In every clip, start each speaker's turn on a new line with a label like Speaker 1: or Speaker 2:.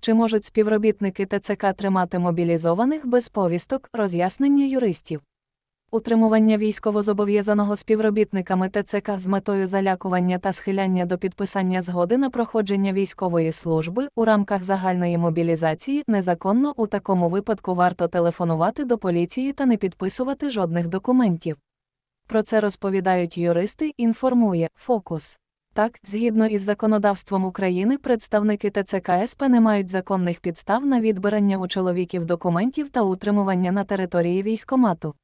Speaker 1: Чи можуть співробітники ТЦК тримати мобілізованих без повісток, роз'яснення юристів? Утримування військовозобов'язаного співробітниками ТЦК з метою залякування та схиляння до підписання згоди на проходження військової служби у рамках загальної мобілізації незаконно у такому випадку варто телефонувати до поліції та не підписувати жодних документів. Про це розповідають юристи, інформує Фокус. Так, згідно із законодавством України, представники ТЦК СП не мають законних підстав на відбирання у чоловіків документів та утримування на території військомату.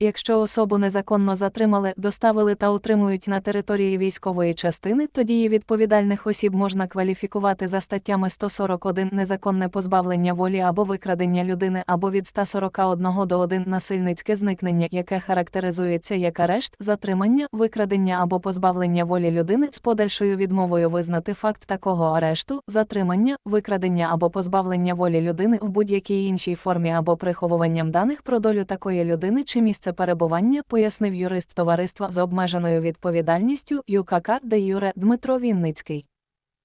Speaker 1: Якщо особу незаконно затримали, доставили та утримують на території військової частини, то дії відповідальних осіб можна кваліфікувати за статтями 141 незаконне позбавлення волі або викрадення людини, або від 141 до 1 насильницьке зникнення, яке характеризується як арешт, затримання, викрадення або позбавлення волі людини з подальшою відмовою визнати факт такого арешту, затримання, викрадення або позбавлення волі людини в будь-якій іншій формі або приховуванням даних про долю такої людини чи місце перебування, пояснив юрист товариства з обмеженою відповідальністю ЮКК де Юре Дмитро Вінницький.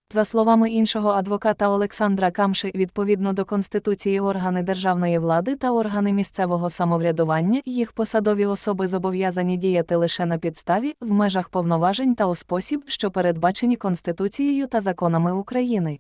Speaker 1: За словами іншого адвоката Олександра Камши, відповідно до Конституції органи державної влади та органи місцевого самоврядування, їх посадові особи зобов'язані діяти лише на підставі, в межах повноважень та у спосіб, що передбачені Конституцією та законами України.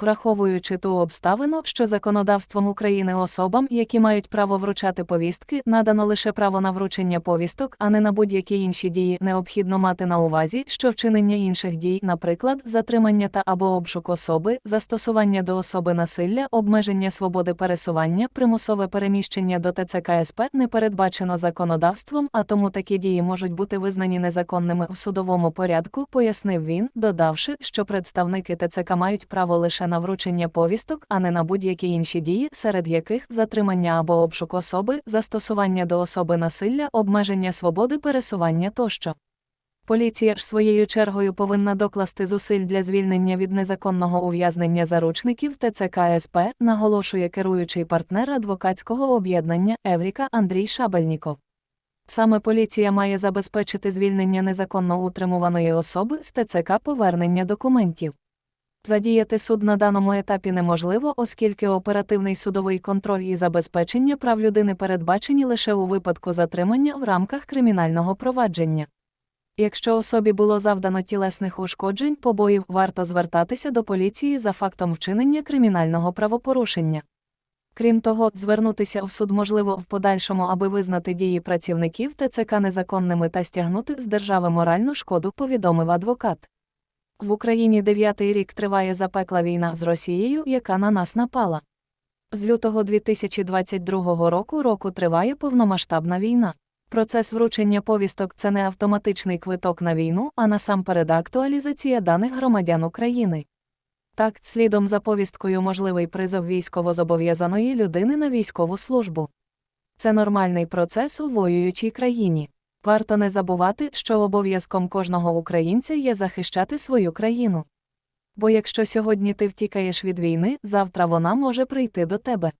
Speaker 1: Враховуючи ту обставину, що законодавством України особам, які мають право вручати повістки, надано лише право на вручення повісток, а не на будь-які інші дії, необхідно мати на увазі, що вчинення інших дій, наприклад, затримання та або обшук особи, застосування до особи насилля, обмеження свободи пересування, примусове переміщення до ТЦК СП не передбачено законодавством, а тому такі дії можуть бути визнані незаконними в судовому порядку, пояснив він, додавши, що представники ТЦК мають право лише на вручення повісток, а не на будь-які інші дії, серед яких затримання або обшук особи, застосування до особи насилля, обмеження свободи пересування тощо. Поліція ж своєю чергою повинна докласти зусиль для звільнення від незаконного ув'язнення заручників ТЦК СП, наголошує керуючий партнер адвокатського об'єднання Евріка Андрій Шабельніков. Саме поліція має забезпечити звільнення незаконно утримуваної особи з ТЦК повернення документів. Задіяти суд на даному етапі неможливо, оскільки оперативний судовий контроль і забезпечення прав людини передбачені лише у випадку затримання в рамках кримінального провадження. Якщо особі було завдано тілесних ушкоджень, побоїв, варто звертатися до поліції за фактом вчинення кримінального правопорушення. Крім того, звернутися в суд можливо в подальшому, аби визнати дії працівників ТЦК незаконними та стягнути з держави моральну шкоду, повідомив адвокат. В Україні дев'ятий рік триває запекла війна з Росією, яка на нас напала. З лютого 2022 року року триває повномасштабна війна. Процес вручення повісток це не автоматичний квиток на війну, а насамперед актуалізація даних громадян України. Так, слідом за повісткою можливий призов військовозобов'язаної людини на військову службу. Це нормальний процес у воюючій країні. Варто не забувати, що обов'язком кожного українця є захищати свою країну. Бо якщо сьогодні ти втікаєш від війни, завтра вона може прийти до тебе.